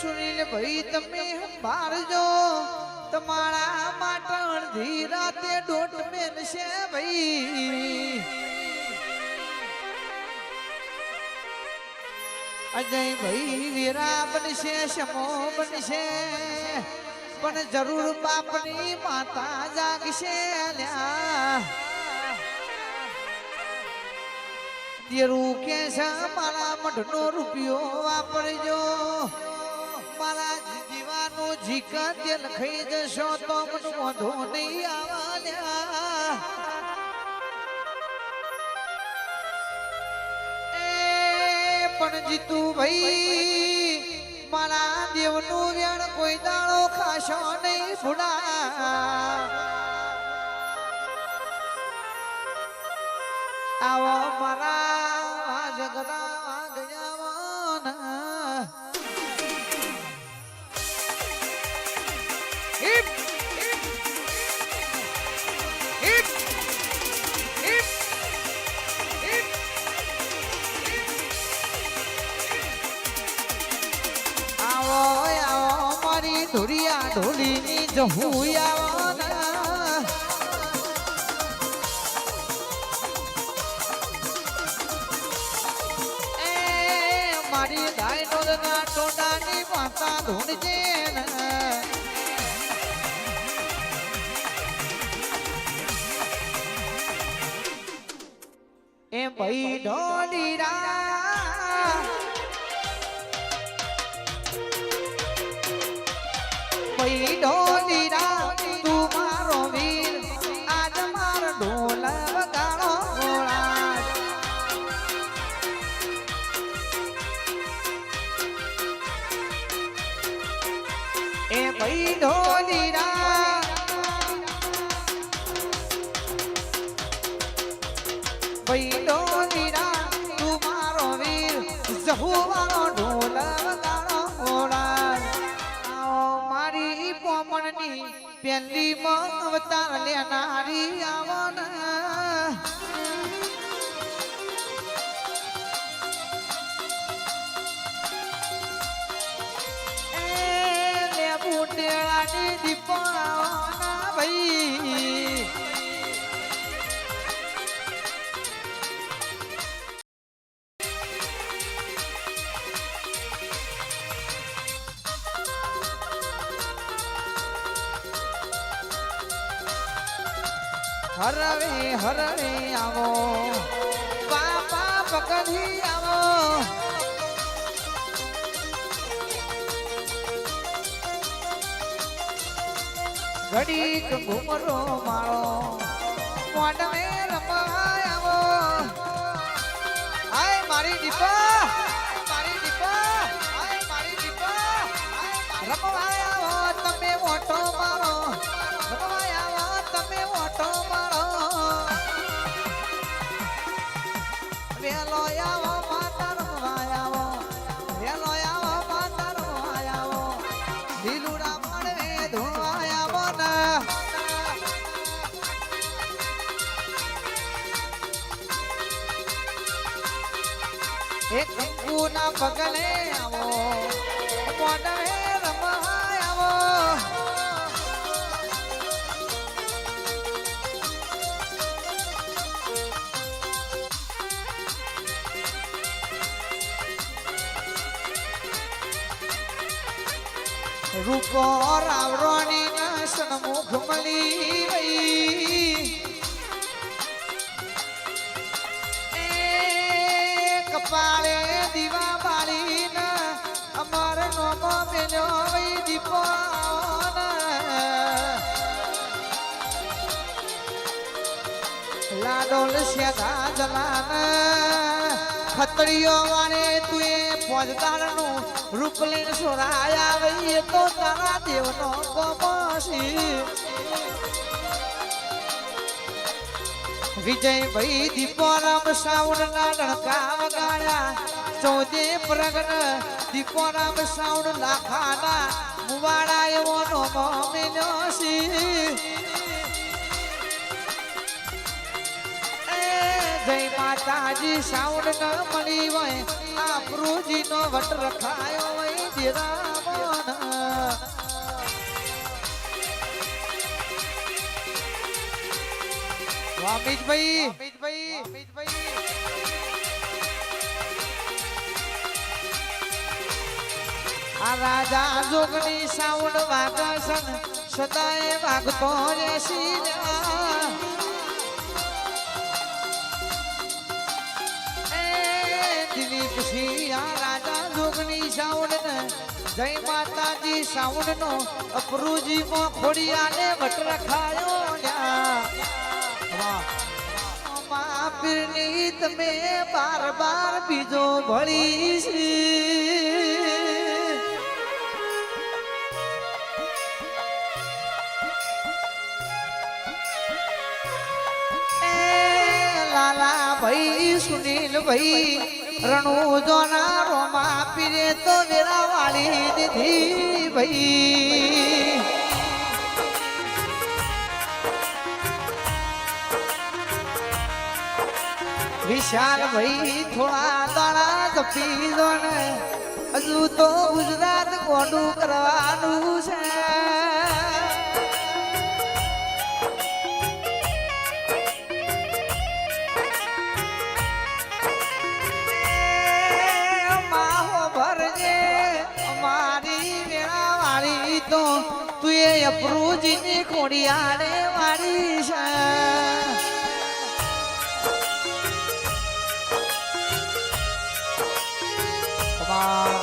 સુનિલ ભાઈ, તમે સંભાળજો તમારા માટે અડધી રાતે મેન છે ભાઈ. અજય ભાઈ વીરા બનશે, શમો બનશે. પણ જરૂર બાપની માતા જાગશે તેરું કે છે મારા મઢનો રૂપિયો વાપરજો. જીકા તેલ ખાઈ જશો તો મને વધુ નહીં આવાલ્યા. એ પણ જીતુ ભાઈ મારા દેવનું વેણ કોઈ દાડો ખાશો નહીં ભૂડા આવો મારા જગરા ધુરિયા ઢોલીની જહું આવો ના એ મારી માતા ધૂણજે ને. ભાઈ ઢોલીરા ભાઈ ઢોલી રા ઢોલ એ ભાઈ ઢોલીરા ભાઈ તું મારો વીર. જહુવાનો ઢોલ પેલી મવતાર લેનારી આવન. એ લે બુટેળાની દીપોના હરવે હરવે આવો. પાપા પકડી આવો. ઘડીક ઘુમરો માળો મોડવે એક કંકુના પગલે આવો મોડવે રમવા આવો. રૂપો રાવરોની ના સન્મુખ મળી વઈ લાડોલ શેગા જલાન ખતડીઓ વાળે તું એ ફોજદારનું રૂપ લઈને સોરાયા વઈ એ તો વિજયભાઈ દીપોરામ સાઉન્ડ ના ડણકા વગાડ્યા ચૌદે પ્રગટ દીપોરામ સાઉન્ડ લાખાના મુવાડા એવો નો મેલ્યો સી જય માતાજી સાઉન્ડ ન મળી હોય આ પ્રભુજી નો વટ રખાયો હોય દેરામ અમિતભાઈ અમિતભાઈ અમિતભાઈ આ રાજા જોગની સાઉન્ડ વાગસન સદાય વાગતો રહેશી દિલીપ આ રાજા જોગણી સાઉન્ડ ને જય માતાજી સાઉન્ડ નો અપરુજી ખોડિયા ને વટ રખાયો લ્યા. મા તમે બાર બાર બીજો ભળી લાલા ભાઈ સુનિલ ભાઈ રણુ જોના વિશાલ ભાઈ થોડા દાણા જપી દો ને હજુ તો ગુજરાત કોડું કરવાનું છે. તું એ અપરૂજીની ખોડિયાને વાળી છે on.